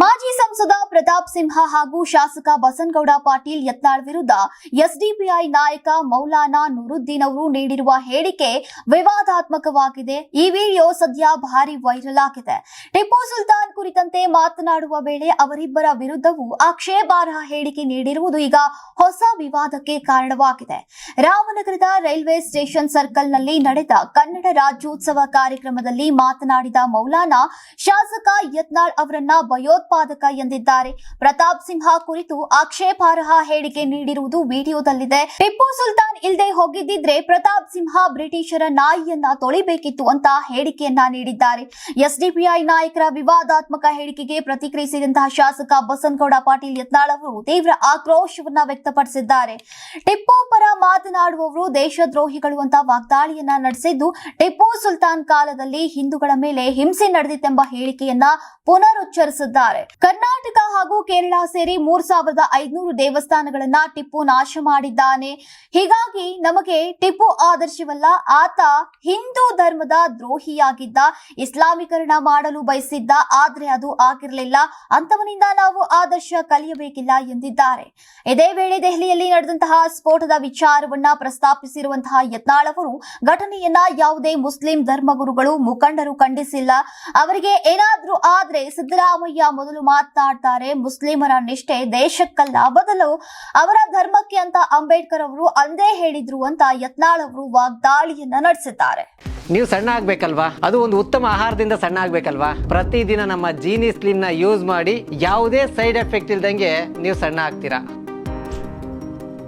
ಮಾಜಿ ಸಂಸದ ಪ್ರತಾಪ್ ಸಿಂಹ ಹಾಗೂ ಶಾಸಕ ಬಸನಗೌಡ ಪಾಟೀಲ್ ಯತ್ನಾಳ್ ವಿರುದ್ಧ ಎಸ್ಡಿಪಿಐ ನಾಯಕ ಮೌಲಾನಾ ನೂರುದ್ದೀನ್ ಅವರು ನೀಡಿರುವ ಹೇಳಿಕೆ ವಿವಾದಾತ್ಮಕವಾಗಿದೆ. ಈ ವಿಡಿಯೋ ಸದ್ಯ ಭಾರಿ ವೈರಲ್ ಆಗಿದೆ. ಟಿಪ್ಪು ಸುಲ್ತಾನ್ ಕುರಿತಂತೆ ಮಾತನಾಡುವ ವೇಳೆ ಅವರಿಬ್ಬರ ವಿರುದ್ಧವೂ ಆಕ್ಷೇಪಾರ್ಹ ಹೇಳಿಕೆ ನೀಡಿರುವುದು ಈಗ ಹೊಸ ವಿವಾದಕ್ಕೆ ಕಾರಣವಾಗಿದೆ. ರಾಮನಗರದ ರೈಲ್ವೆ ಸ್ಟೇಷನ್ ಸರ್ಕಲ್ನಲ್ಲಿ ನಡೆದ ಕನ್ನಡ ರಾಜ್ಯೋತ್ಸವ ಕಾರ್ಯಕ್ರಮದಲ್ಲಿ ಮಾತನಾಡಿದ ಮೌಲಾನಾ, ಶಾಸಕ ಯತ್ನಾಳ್ ಅವರನ್ನ ಭಯೋತ್ಪಾದಕ ಎಂದಿದ್ದಾರೆ. ಪ್ರತಾಪ್ ಸಿಂಹ ಕುರಿತು ಆಕ್ಷೇಪಾರ್ಹ ಹೇಳಿಕೆ ನೀಡಿರುವುದು ವಿಡಿಯೋದಲ್ಲಿದೆ. ಟಿಪ್ಪು ಸುಲ್ತಾನ್ ಇಲ್ಲದೆ ಹೋಗಿದ್ದಿದ್ರೆ ಪ್ರತಾಪ್ ಸಿಂಹ ಬ್ರಿಟಿಷರ ನಾಯಿಯನ್ನ ತೊಳಿಬೇಕಿತ್ತು ಅಂತ ಹೇಳಿಕೆಯನ್ನ ನೀಡಿದ್ದಾರೆ. ಎಸ್ಡಿಪಿಐ ನಾಯಕರ ವಿವಾದಾತ್ಮಕ ಹೇಳಿಕೆಗೆ ಪ್ರತಿಕ್ರಿಯಿಸಿದಂತಹ ಶಾಸಕ ಬಸನಗೌಡ ಪಾಟೀಲ್ ಯತ್ನಾಳ್ ಅವರು ತೀವ್ರ ಆಕ್ರೋಶವನ್ನ ವ್ಯಕ್ತಪಡಿಸಿದ್ದಾರೆ. ಟಿಪ್ಪು ಪರ ಮಾತನಾಡುವವರು ದೇಶದ್ರೋಹಿಗಳು ಅಂತ ವಾಗ್ದಾಳಿಯನ್ನ ನಡೆಸಿದ್ದು, ಟಿಪ್ಪು ಸುಲ್ತಾನ್ ಕಾಲದಲ್ಲಿ ಹಿಂದೂಗಳ ಮೇಲೆ ಹಿಂಸೆ ನಡೆದಿತ್ತೆಂಬ ಹೇಳಿಕೆಯನ್ನ ಪುನರುಚ್ಚರಿಸಿದ್ದಾರೆ. ಕರ್ನಾಟಕ ಹಾಗೂ ಕೇರಳ ಸೇರಿ ಮೂರ್ ಸಾವಿರದ ಐದುನೂರು ದೇವಸ್ಥಾನಗಳನ್ನ ಟಿಪ್ಪು ನಾಶ ಮಾಡಿದ್ದಾನೆ. ಹೀಗಾಗಿ ನಮಗೆ ಟಿಪ್ಪು ಆದರ್ಶವಲ್ಲ, ಆತ ಹಿಂದೂ ಧರ್ಮದ ದ್ರೋಹಿಯಾಗಿದ್ದ, ಇಸ್ಲಾಮೀಕರಣ ಮಾಡಲು ಬಯಸಿದ್ದ, ಆದ್ರೆ ಅದು ಆಗಿರಲಿಲ್ಲ, ಅಂತವನಿಂದ ನಾವು ಆದರ್ಶ ಕಲಿಯಬೇಕಿಲ್ಲ ಎಂದಿದ್ದಾರೆ. ಇದೇ ವೇಳೆ ದೆಹಲಿಯಲ್ಲಿ ನಡೆದಂತಹ ಸ್ಫೋಟದ ವಿಚಾರವನ್ನ ಪ್ರಸ್ತಾಪಿಸಿರುವಂತಹ ಯತ್ನಾಳ್ ಅವರು ಘಟನೆಯನ್ನ ಯಾವುದೇ ಮುಸ್ಲಿಂ ಧರ್ಮಗುರುಗಳು ಮುಖಂಡರು ಖಂಡಿಸಿಲ್ಲ. ಅವರಿಗೆ ಏನಾದ್ರೂ ಆದ್ರೆ ಸಿದ್ದರಾಮಯ್ಯ ಮೊದಲು ಮಾತನಾಡ್ತಾರೆ ಮುಸ್ಲಿಮರ ನಿಷ್ಠೆ ದೇಶಕ್ಕಲ್ಲ, ಬದಲು ಅವರ ಧರ್ಮಕ್ಕೆ ಅಂತ ಅಂಬೇಡ್ಕರ್ ಅವರು ಅಂದೇ ಹೇಳಿದ್ರು ಅಂತ ಯತ್ನಾಳ್ ಅವರು ವಾಗ್ದಾಳಿಯನ್ನ ನಡೆಸಿದ್ದಾರೆ. ನೀವು ಸಣ್ಣ ಆಗ್ಬೇಕಲ್ವಾ? ಅದು ಒಂದು ಉತ್ತಮ ಆಹಾರದಿಂದ ಸಣ್ಣ ಆಗ್ಬೇಕಲ್ವಾ? ಪ್ರತಿದಿನ ನಮ್ಮ ಜೀನಿ ಸ್ಲಿಮ್ನ ಯೂಸ್ ಮಾಡಿ ಯಾವುದೇ ಸೈಡ್ ಎಫೆಕ್ಟ್ ಇಲ್ದಂಗೆ ನೀವು ಸಣ್ಣ ಆಗ್ತೀರಾ?